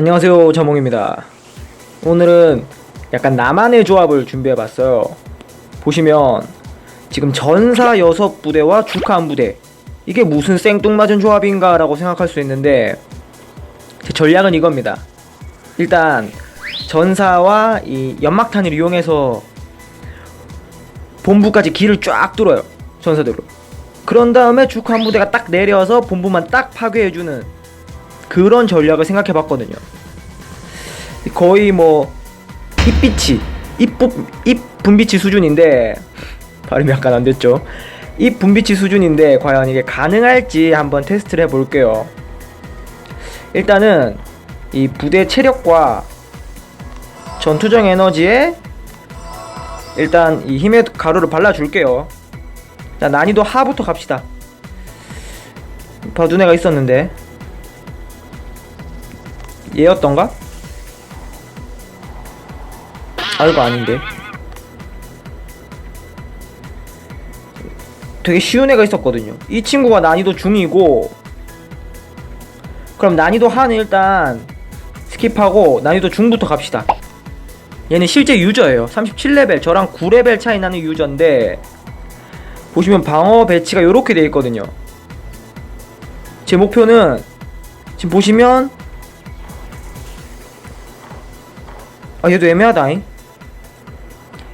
안녕하세요 자몽입니다. 오늘은 약간 나만의 조합을 준비해봤어요. 보시면 지금 전사 6부대와 주카 1부대 이게 무슨 생뚱맞은 조합인가 라고 생각할 수 있는데 제 전략은 이겁니다. 일단 전사와 이 연막탄을 이용해서 본부까지 길을 쫙 뚫어요 전사대로. 그런 다음에 주카 1부대가 딱 내려서 본부만 딱 파괴해주는 그런 전략을 생각해 봤거든요. 거의 뭐 입비치, 입분 입 분비치 수준인데 발음이 약간 안 됐죠. 입 분비치 수준인데 과연 이게 가능할지 한번 테스트를 해 볼게요. 일단은 이 부대 체력과 전투적 에너지에 일단 이 힘의 가루를 발라줄게요. 자 난이도 하부터 갑시다. 애가 있었는데 얘였던가? 아 이거 아닌데. 되게 쉬운 애가 있었거든요. 이 친구가 난이도 중이고 그럼 난이도 하는 일단 스킵하고 난이도 중부터 갑시다. 얘는 실제 유저예요. 37레벨 저랑 9레벨 차이 나는 유저인데 보시면 방어 배치가 이렇게 되어 있거든요. 제 목표는 지금 보시면 아 얘도 애매하다잉.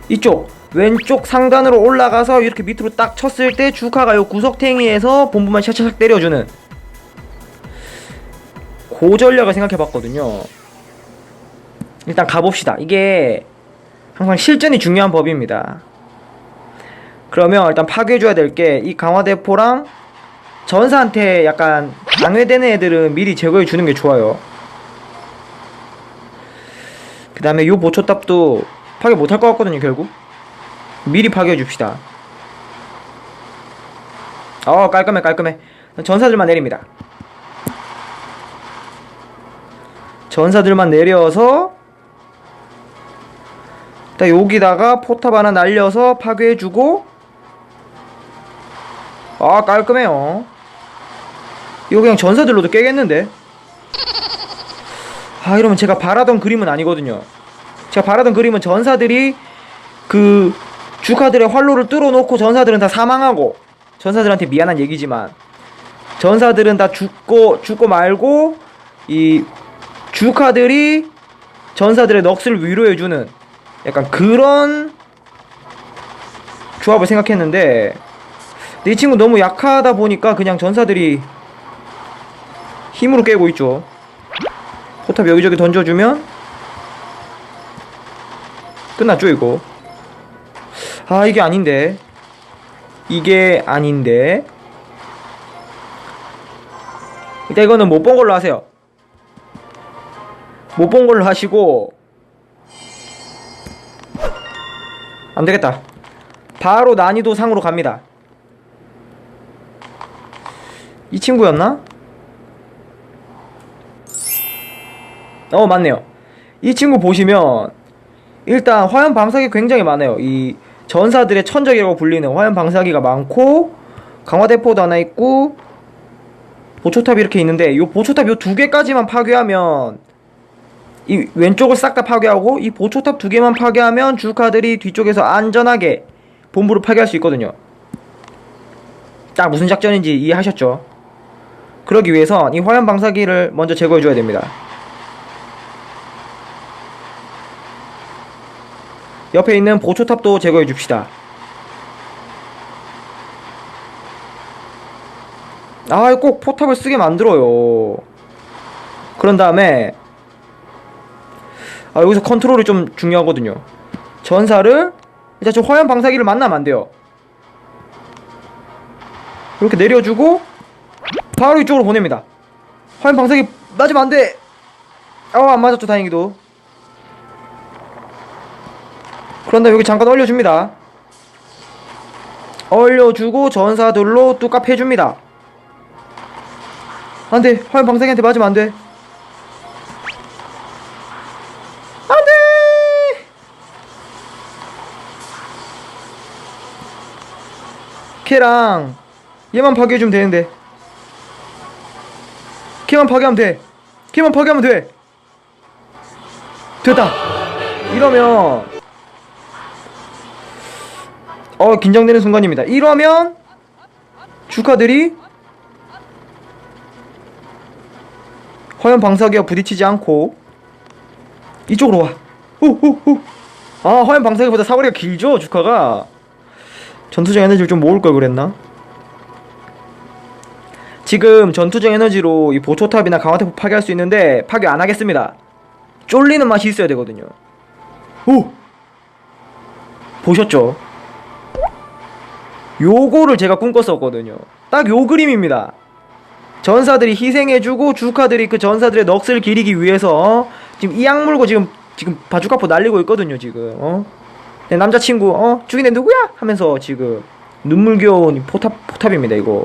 이쪽 왼쪽 상단으로 올라가서 이렇게 밑으로 딱 쳤을 때 주카가 요 구석탱이에서 본부만 샤샤샥 때려주는. 고 전략을 생각해봤거든요. 일단 가봅시다. 이게 항상 실전이 중요한 법입니다. 그러면 일단 파괴해줘야 될 게 이 강화대포랑 전사한테 약간 방해되는 애들은 미리 제거해주는 게 좋아요. 그 다음에 요 보초탑도 파괴 못할 것 같거든요 결국. 미리 파괴해 줍시다. 어 깔끔해 깔끔해. 전사들만 내립니다. 전사들만 내려서 딱 여기다가 포탑 하나 날려서 파괴해주고 아 깔끔해요. 이거 그냥 전사들로도 깨겠는데? 아 이러면 제가 바라던 그림은 아니거든요 제가 바라던 그림은 전사들이 그 주카들의 활로를 뚫어놓고 전사들은 다 사망하고 전사들한테 미안한 얘기지만 전사들은 다 죽고 죽고 말고 이 주카들이 전사들의 넋을 위로해주는 약간 그런 조합을 생각했는데 근데 이 친구 너무 약하다 보니까 그냥 전사들이 힘으로 깨고 있죠. 포탑 여기저기 던져주면 끝났죠 이거? 아 이게 아닌데. 이게 아닌데. 일단 이거는 못 본 걸로 하세요. 못 본 걸로 하시고. 안되겠다. 바로 난이도 상으로 갑니다. 이 친구였나? 어 맞네요. 이 친구 보시면 일단 화염 방사기 굉장히 많아요. 이 전사들의 천적이라고 불리는 화염 방사기가 많고 강화대포도 하나 있고 보초탑 이렇게 있는데 요 보초탑 요 두 개까지만 파괴하면 이 왼쪽을 싹 다 파괴하고 이 보초탑 두 개만 파괴하면 주카들이 뒤쪽에서 안전하게 본부를 파괴할 수 있거든요. 딱 무슨 작전인지 이해하셨죠? 그러기 위해서 이 화염 방사기를 먼저 제거해 줘야 됩니다 옆에 있는 보초탑도 제거해 줍시다. 아, 꼭 포탑을 쓰게 만들어요. 그런 다음에, 아, 여기서 컨트롤이 좀 중요하거든요. 전사를, 일단 저 화염 방사기를 만나면 안 돼요. 이렇게 내려주고, 바로 이쪽으로 보냅니다. 화염 방사기 맞으면 안 돼! 어, 안 맞았죠, 다행히도. 그런 다음에 여기 잠깐 얼려줍니다. 얼려주고 전사들로 뚜까 패줍니다. 안 돼. 화염 방사기한테 맞으면 안 돼. 안 돼! 걔랑 얘만 파괴해주면 되는데. 걔만 파괴하면 돼. 걔만 파괴하면 돼. 됐다. 이러면 어 긴장되는 순간입니다. 이러면 주카들이 화염 방사기와 부딪히지 않고 이쪽으로 와. 후후후. 아 화염 방사기보다 사거리가 길죠 주카가? 전투적 에너지를 좀 모을 걸 그랬나? 지금 전투적 에너지로 이 보초탑이나 강화태포 파괴할 수 있는데 파괴 안 하겠습니다. 쫄리는 맛이 있어야 되거든요. 오 보셨죠 요거를 제가 꿈꿨었거든요. 딱 요 그림입니다. 전사들이 희생해주고 주카들이 그 전사들의 넋을 기리기 위해서 지금 이 악 물고 지금 지금 바주카포 날리고 있거든요 지금 어? 내 남자친구 어? 죽인 애 누구야? 하면서 지금 눈물겨운 이 포탑 포탑입니다 이거.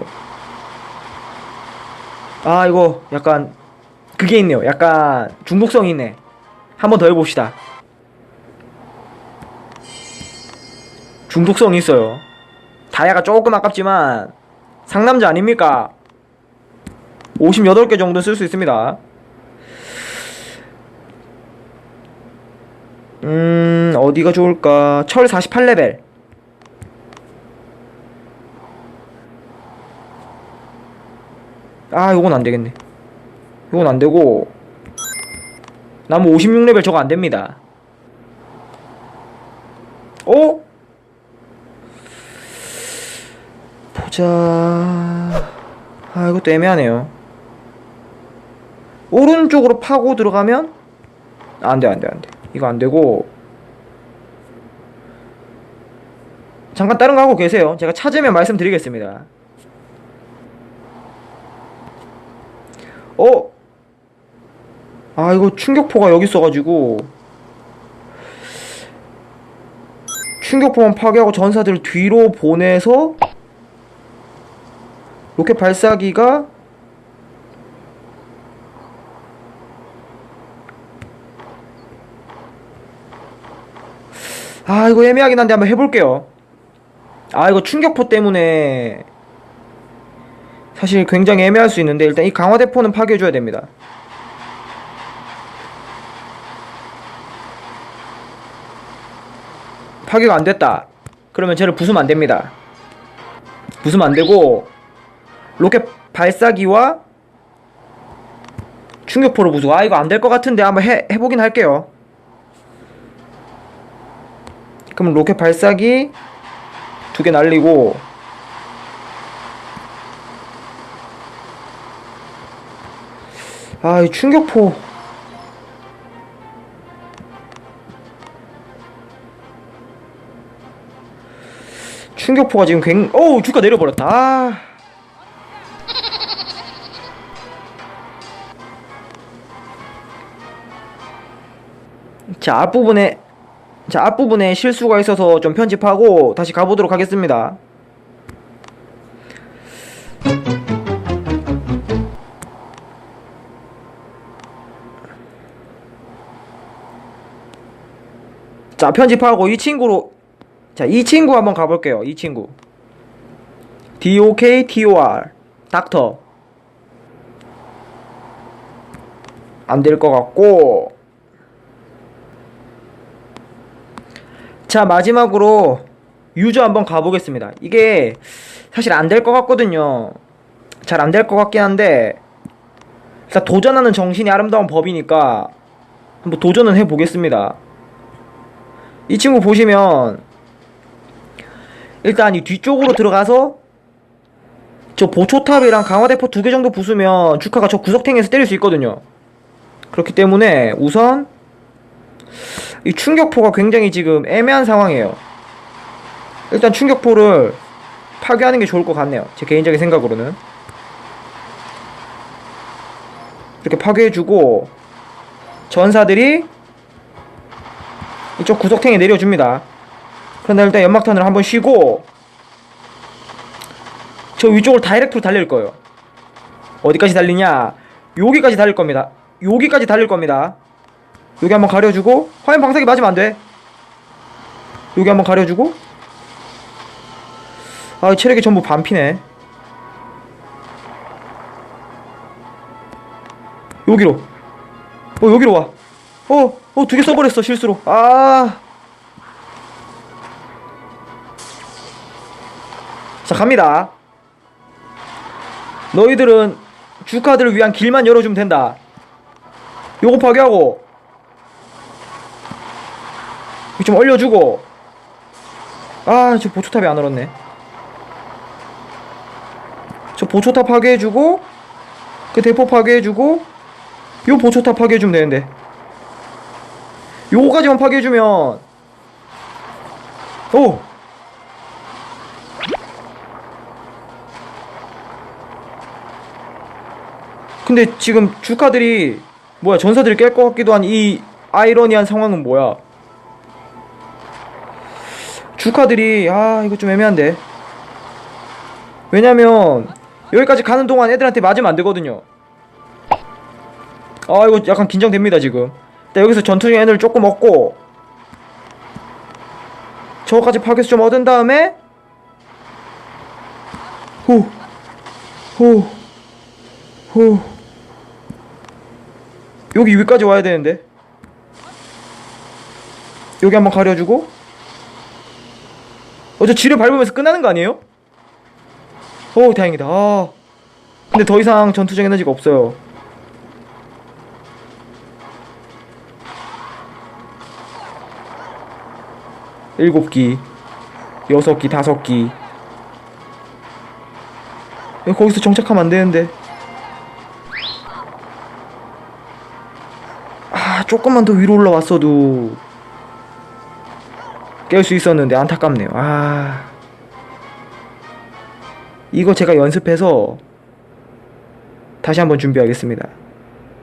아 이거 약간 그게 있네요. 약간 중독성이 있네. 한번 더 해봅시다. 중독성이 있어요 다이아가 조금 아깝지만 상남자 아닙니까 58개 정도 쓸 수 있습니다. 음, 어디가 좋을까? 철 48레벨. 아, 요건 안 되겠네. 요건 안 되고. 나무 56레벨 저거 안 됩니다. 어? 보자. 아, 이것도 애매하네요. 오른쪽으로 파고 들어가면 안 돼, 안 돼, 안 돼. 이거 안 되고. 잠깐 다른 거 하고 계세요. 제가 찾으면 말씀드리겠습니다. 어? 아, 이거 충격포가 여기 있어가지고. 충격포만 파괴하고 전사들을 뒤로 보내서 로켓 발사기가 아 이거 애매하긴 한데 한번 해볼게요. 아 이거 충격포 때문에 사실 굉장히 애매할 수 있는데 일단 이 강화대포는 파괴해줘야 됩니다. 파괴가 안 됐다. 그러면 쟤를 부수면 안 됩니다. 부수면 안 되고 로켓 발사기와 충격포로 부수고 아 이거 안 될 것 같은데 한번 해, 해보긴 할게요. 그럼 로켓 발사기 두 개 날리고. 아 이 충격포. 충격포가 지금 굉 어우 주가 내려버렸다. 아. 자 앞부분에 자 앞부분에 실수가 있어서 좀 편집하고 다시 가보도록 하겠습니다. 자 편집하고 이 친구로 자 이 친구 한번 가볼게요 이 친구. DOKTOR 닥터. 안 될 것 같고 자 마지막으로 유저 한번 가보겠습니다. 이게 사실 안 될 것 같거든요. 잘 안 될 것 같긴 한데 일단 도전하는 정신이 아름다운 법이니까 한번 도전은 해보겠습니다. 이 친구 보시면 일단 이 뒤쪽으로 들어가서 저 보초탑이랑 강화대포 두 개 정도 부수면 주카가 저 구석탱이에서 때릴 수 있거든요. 그렇기 때문에 우선 이 충격포가 굉장히 지금 애매한 상황이에요. 일단 충격포를 파괴하는 게 좋을 것 같네요. 제 개인적인 생각으로는. 이렇게 파괴해주고, 전사들이 이쪽 구석탱이 내려줍니다. 그런데 일단 연막탄을 한번 쉬고, 저 위쪽을 다이렉트로 달릴 거예요. 어디까지 달리냐? 여기까지 달릴 겁니다. 여기까지 달릴 겁니다. 여기 한번 가려주고 화면 방사기 맞으면 안 돼 여기 한번 가려주고 아 체력이 전부 반피네 여기로 어 여기로 와 어, 어, 두 개 써버렸어, 실수로. 아. 자, 갑니다. 너희들은 주카들을 위한 길만 열어주면 된다. 요거 파괴하고. 이거 좀 얼려주고. 아, 저 보초탑이 안 얼었네. 저 보초탑 파괴해주고, 그 대포 파괴해주고, 요 보초탑 파괴해주면 되는데. 요거까지만 파괴해주면, 오! 근데 지금 주카들이, 뭐야, 전사들이 깰 것 같기도 한 이 아이러니한 상황은 뭐야? 주카들이, 아, 이거 좀 애매한데. 왜냐면, 여기까지 가는 동안 애들한테 맞으면 안 되거든요. 아, 이거 약간 긴장됩니다, 지금. 일단 여기서 전투 중에 애들 조금 얻고, 저거까지 파괴수 좀 얻은 다음에, 후, 후, 후. 여기 위까지 와야 되는데. 여기 한번 가려주고. 어, 저 지뢰 밟으면서 끝나는 거 아니에요? 오, 다행이다. 아. 근데 더 이상 전투적 에너지가 없어요. 일곱 기, 여섯 기, 다섯 기. 야, 거기서 정착하면 안 되는데. 아, 조금만 더 위로 올라왔어도 깰 수 있었는데 안타깝네요. 아. 이거 제가 연습해서 다시 한번 준비하겠습니다.